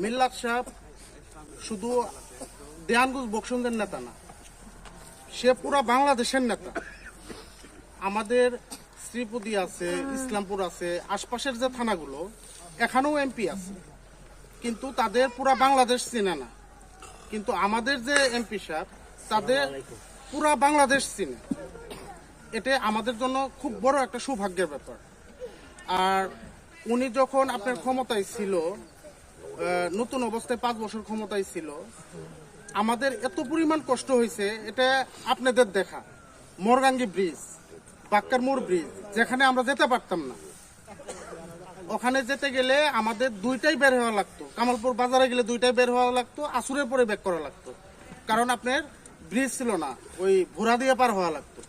মিল্লাত সাহেব শুধু দেয়ানগুজ বক্সুন্দের নেতা না, সে পুরা বাংলাদেশের নেতা। আমাদের শ্রীপতি আছে, ইসলামপুর আছে, আশপাশের যে থানাগুলো, এখানেও এমপি আছে। কিন্তু তাদের পুরা বাংলাদেশ চিনে না। কিন্তু আমাদের যে এমপি সাহেব, তাদের পুরা বাংলাদেশ চিনে। এটা আমাদের জন্য খুব বড় একটা সৌভাগ্যের ব্যাপার। আর উনি যখন আপনার ক্ষমতায় ছিল নতুন অবস্থায় পাঁচ বছর ক্ষমতায় ছিল। আমাদের এত পরিমাণ কষ্ট হয়েছে, এটা আপনাদের দেখা। মোরগাঙ্গি ব্রিজ বাক্কারমোড় ব্রিজ, যেখানে আমরা যেতে পারতাম না। ওখানে যেতে গেলে আমাদের দুইটাই বের হওয়া লাগতো। কামালপুর বাজারে গেলে দুইটাই বের হওয়া লাগতো, আসুরের পরে ব্যাক করা লাগতো। কারণ আপনার ব্রিজ ছিল না, ওই ভোরা দিয়ে পার হওয়া লাগতো।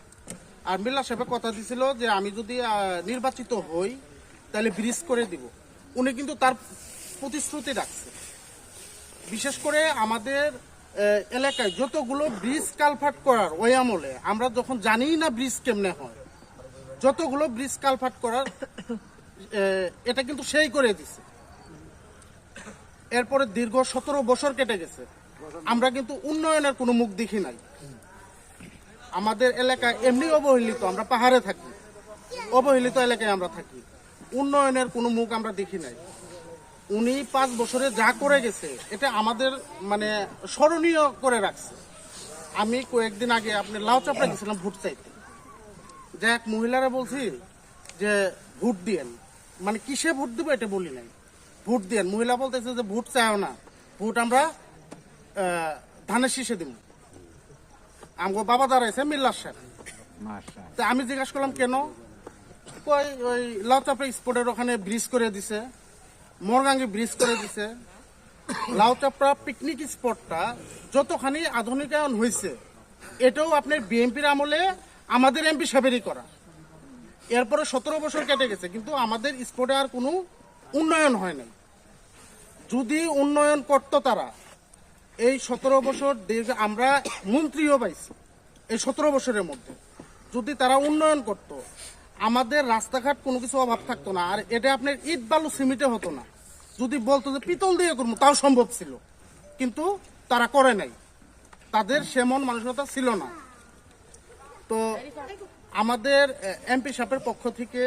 আর মিল্লা সাহেব কথা দিছিল যে, আমি যদি নির্বাচিত হই, তাহলে ব্রিজ করে দিব। উনি কিন্তু তার প্রতিশ্রুতি রাখছে। বিশেষ করে আমাদের এলাকায় যতগুলো ব্রিজ কালভার্ট করার ওই আমলে, আমরা যখন জানি না ব্রিজ কেমনে হয়, যতগুলো ব্রিজ কালভার্ট করার এটা কিন্তু সেই করে দিছে। এরপরে দীর্ঘ সতেরো বছর কেটে গেছে। আমরা কিন্তু উন্নয়নের কোনো মুখ দেখি নাই। আমাদের এলাকায় এমনি অবহেলিত, আমরা পাহাড়ে থাকি। অবহেলিত এলাকায় আমরা থাকি। উন্নয়নের কোনো মুখ আমরা দেখি নাই। উনি পাঁচ বছরে যা করে গেছে এটা আমাদের মানে স্মরণীয় করে রাখছে। আমি কয়েকদিন আগে আপনি লাউ চাপড়া গেছিলাম ভোট চাইতে। যে এক মহিলারা বলছি যে ভোট দিয়েন। মানে কিসে ভোট দিব এটা বলি নাই। ভোট দিয়েন। মহিলা বলতেছে যে ভোট চাও না। ভোট আমরা ধানের শীষে দিব। আমগো বাবা দাঁড়াইছে মিল্লার সাহেব। তা আমি জিজ্ঞাসা করলাম কেন? কই ওই লাউচাপড়া স্পোর্টের ওখানে ব্রিজ করে দিছে। মোরগাঙ্গে ব্রিজ করে দিছে। লাউচাপড়া পিকনিক স্পটটা যতখানি আধুনিকায়ন হয়েছে এটাও আপনার বিএনপির আমলে, আমাদের এমপি সাহেবেরই করা। এরপরে সতেরো বছর কেটে গেছে, কিন্তু আমাদের স্পটে আর কোনো উন্নয়ন হয় নাই। যদি উন্নয়ন করতো তারা, এই সতেরো বছর দীর্ঘ আমরা মন্ত্রীও পাইছি, এই সতেরো বছরের মধ্যে। যদি তারা উন্নয়ন করত, আমাদের রাস্তাঘাট কোনো কিছু অভাব থাকতো না, আর এটা আপনার ইট বালু সিমেন্টে হতো না। যদি বলতো যে পিতল দিয়ে করব, তাও সম্ভব ছিল। কিন্তু তারা করে নাই। তাদের সেমন মানসিকতা ছিল না। তো আমাদের এমপি সাহেবের পক্ষ থেকে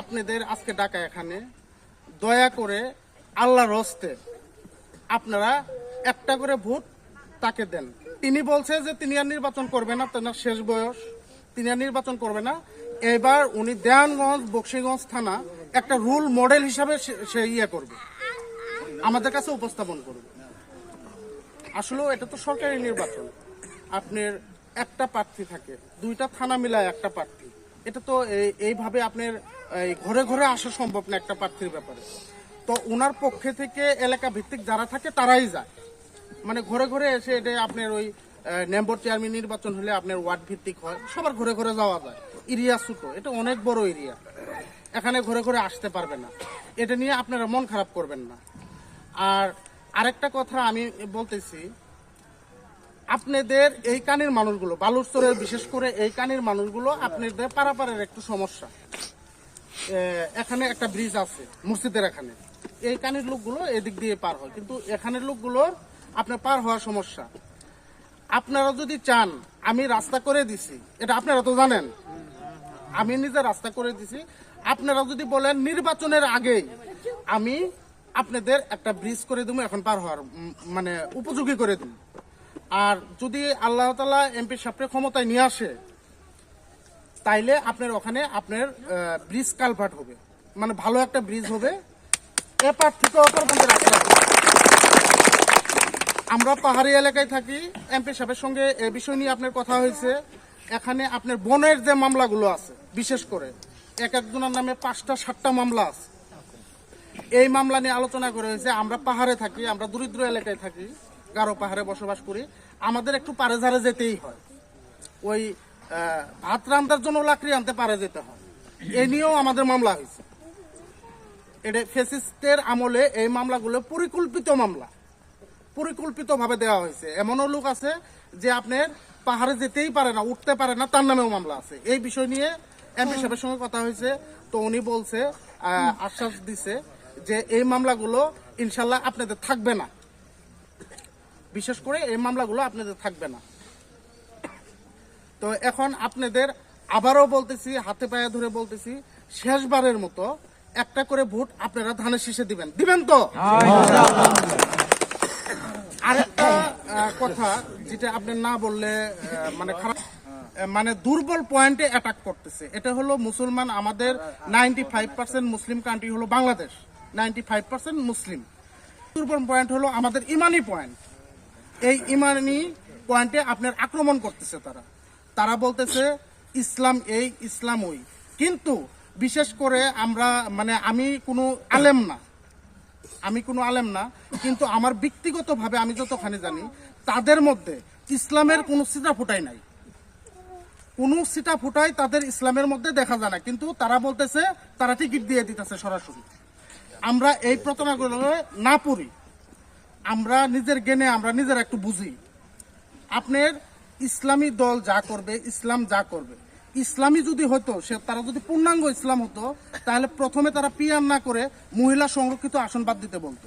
আপনাদের আজকে ডাকা এখানে, দয়া করে আল্লাহর হস্তে আপনারা একটা করে ভোট তাকে দেন। তিনি বলছে যে তিনি আর নির্বাচন করবে না তেনার শেষ বয়স। তিনি আর নির্বাচন করবে না। এবার উনি দেয়ানগঞ্জ বক্সিগঞ্জ থানা একটা রুল মডেল হিসাবে সে- ইয়ে করবে। আমাদের কাছে উপস্থাপন করবে। আসলে এটা তো সরকারি নির্বাচন। আপনার একটা প্রার্থী থাকে, দুইটা থানা মিলায় একটা প্রার্থী। এটা তো এই- এইভাবে আপনার ঘরে ঘরে আসা সম্ভব না একটা প্রার্থীর ব্যাপারে। তো ওনার পক্ষে থেকে এলাকা ভিত্তিক যারা থাকে তারাই যায়। মানে ঘরে ঘরে এসে এটা আপনার ওই নেম্বর চেয়ারম্যান নির্বাচন হলে আপনার ওয়ার্ড ভিত্তিক হয়, সবার ঘরে ঘরে যাওয়া যায়। এরিয়া ছোট, এটা অনেক বড় এরিয়া। এখানে ঘরে ঘরে আসতে পারবে না। এটা নিয়ে আপনারা মন খারাপ করবেন না। আর আরেকটা কথা আমি বলতেছি, আপনাদের এই কানের মানুষগুলো বালুরচরের বিশেষ করে এই কানের মানুষগুলো আপনাদের পারাপারের একটু সমস্যা। এখানে একটা ব্রিজ আছে, মসজিদের এখানে। এই কানের লোকগুলো এদিক দিয়ে পার হয়, কিন্তু এখানের লোকগুলোর আপনার পার হওয়ার সমস্যা। আপনারা যদি চান, আমি রাস্তা করে দিছি, এটা আপনারা তো জানেন। আমি নিজে রাস্তা করে দিছি। আপনারা যদি বলেন নির্বাচনের আগে আমি আপনাদের একটা ব্রিজ করে দেবো, এখন পার হওয়ার মানে উপযোগী করে দেবো। আর যদি আল্লাহ তালা এমপি সাহেবের ক্ষমতায় নিয়ে আসে, তাইলে আপনার ওখানে আপনার ব্রিজ কালভার্ট হবে। মানে ভালো একটা ব্রিজ হবে। এপার থেকে অপর পর্যন্ত রাস্তা আমরা পাহাড়ি এলাকায় থাকি। এমপি সাহেবের সঙ্গে এ বিষয় নিয়ে আপনার কথা হয়েছে। এখানে আপনার বনের যে মামলাগুলো আছে, বিশেষ করে, এক একজনের নামে পাঁচটা, সাতটা মামলা আছে। এই মামলা নিয়ে আলোচনা করা হয়েছে, আমরা পাহাড়ে থাকি, আমরা দরিদ্র এলাকায় থাকি, গারো পাহাড়ে বসবাস করি, আমাদের একটু পারে ঝাড়ে যেতেই হয়। ওই ভাত রান্নার জন্য লাকড়ি আনতে পারে যেতে হয়। এ নিয়েও আমাদের মামলা হয়েছে। এটা ফেসিস্টের আমলে এই মামলাগুলো পরিকল্পিত মামলা। পরিকল্পিতভাবে দেওয়া হয়েছে। এমনও লোক আছে যে আপনার পাহাড়ে যেতেই পারে না উঠতে পারে না তার নামেও মামলা আছে। এই বিষয় নিয়ে এমপি সাহেবের সঙ্গে কথা হয়েছে তো উনি বলছে আশ্বাস দিছে যে এই মামলাগুলো ইনশাল্লাহ আপনাদের থাকবে না। বিশেষ করে এই মামলাগুলো আপনাদের থাকবে না। তো এখন আপনাদের আবারও বলতেছি হাতে পায়ে ধরে বলতেছি শেষবারের মতো একটা করে ভোট আপনারা ধানের শীষে দিবেন। দিবেন তো? আহ, কথা যেটা আপনি না বললে মানে খারাপ মানে দুর্বল পয়েন্টে অ্যাটাক করতেছে। এটা হলো মুসলমান, আমাদের ninety five percent Muslim country হলো Bangladesh. Ninety five percent Muslim. দুর্বল পয়েন্ট হলো আমাদের ইমানি পয়েন্ট এই ইমানি পয়েন্টে আপনার আক্রমণ করতেছে তারা। তারা বলতেছে, ইসলাম এই, ইসলাম ওই। কিন্তু বিশেষ করে আমরা মানে আমি কোনো আলেম না। আমি কোনো আলেম না, কিন্তু আমার ব্যক্তিগতভাবে আমি যতখানি জানি, তাদের মধ্যে ইসলামের কোনো সিটা ফুটাই নাই। কোনো সিটা ফুটাই তাদের ইসলামের মধ্যে দেখা যায় না, কিন্তু তারা বলতেছে, তারা টিকিট দিয়ে দিতেছে সরাসরি। আমরা এই প্রতারণাগুলো না পড়ি আমরা নিজের জ্ঞানে আমরা নিজের একটু বুঝি। আপনার ইসলামী দল যা করবে, ইসলাম যা করবে ইসলামী যদি হতো, সে তারা যদি পূর্ণাঙ্গ ইসলাম হতো, তাহলে প্রথমে তারা পিয়ার না করে মহিলা সংরক্ষিত আসন বাদ দিতে বলতো।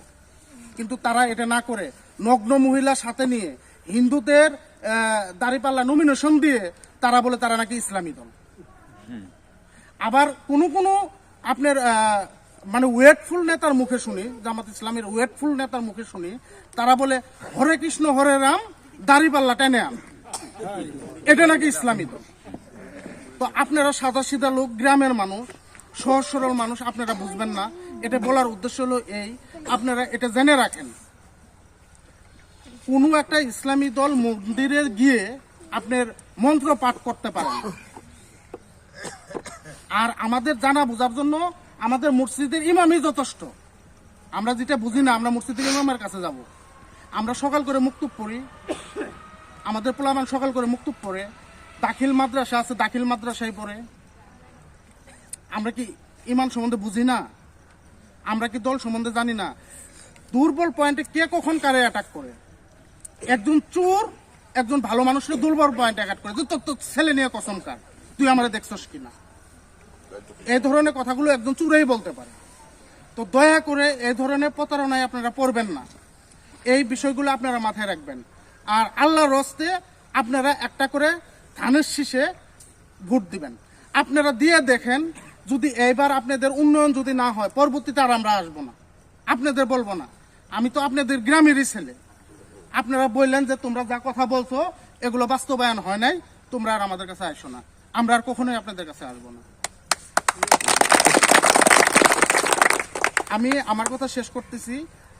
কিন্তু তারা এটা না করে। নগ্ন মহিলা সাথে নিয়ে হিন্দুদের দাঁড়িপাল্লা নমিনেশন দিয়ে তারা বলে তারা নাকি ইসলামী দল। আবার কোনো কোনো আপনার মানে ওয়েটফুল নেতার মুখে শুনি, জামাত ইসলামের ওয়েটফুল নেতার মুখে শুনি, তারা বলে, হরে কৃষ্ণ, হরে রাম, দাড়িপাল্লা টেনে আন। এটা নাকি ইসলামী দল। তো আপনারা সাদা সিধা লোক, গ্রামের মানুষ, সহজ সরল মানুষ, আপনারা বুঝবেন না। এটা বলার উদ্দেশ্য হলো এই, আপনারা এটা জেনে রাখেন। কোনো একটা ইসলামী দল মন্দিরে গিয়ে আপনার মন্ত্র পাঠ করতে পারেন আর আমাদের জানা বোঝার জন্য আমাদের মসজিদের ইমামই যথেষ্ট। আমরা যেটা বুঝি না, আমরা মসজিদের ইমামের কাছে যাব। আমরা সকাল করে মুক্তুব পড়ি। আমাদের পোলামান সকাল করে মুক্তুব পড়ে। দাখিল মাদ্রাসা আছে, দাখিল মাদ্রাসায় পড়ে। আমরা কি ইমান সম্বন্ধে বুঝি না? আমরা কি দল সম্বন্ধে জানি না? দুর্বল পয়েন্টে কে কখন কারে অ্যাটাক করে? একজন চোর, একজন ভালো মানুষকে দুর্বল পয়েন্টে অ্যাটাক করে। তোর তোর ছেলে নিয়ে কসম কার? তুই আমারে দেখছস কিনা? এই ধরনের কথাগুলো একজন চুরেই বলতে পারে। তো দয়া করে এই ধরনের প্রতারণায় আপনারা পড়বেন না। এই বিষয়গুলো আপনারা মাথায় রাখবেন। আর আল্লাহ রস্তে আপনারা একটা করে ধানের শীষে ভোট দিবেন। আপনারা দিয়ে দেখেন, যদি এইবার আপনাদের উন্নয়ন যদি না হয়, পরবর্তীতে আর আমরা আসব না। আপনাদের বলব না। আমি তো আপনাদের গ্রামেরই ছেলে। আপনারা বললেন যে, তোমরা যা কথা বলছো, এগুলো বাস্তবায়ন হয় নাই। তোমরা আর আমাদের কাছে আসো না। আমরা আর কখনোই আপনাদের কাছে আসব না। আমি আমার কথা শেষ করতেছি।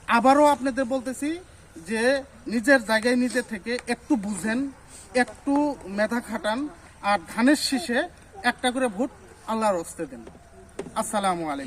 আবারও আপনাদের বলতেছি যে নিজের জায়গায় নিজে থেকে একটু বুঝেন, একটু মেধা খাটান, আর ধানের শীষে একটা করে ভোট আল্লাহর হস্তে দেন। আসসালামু আলাইকুম।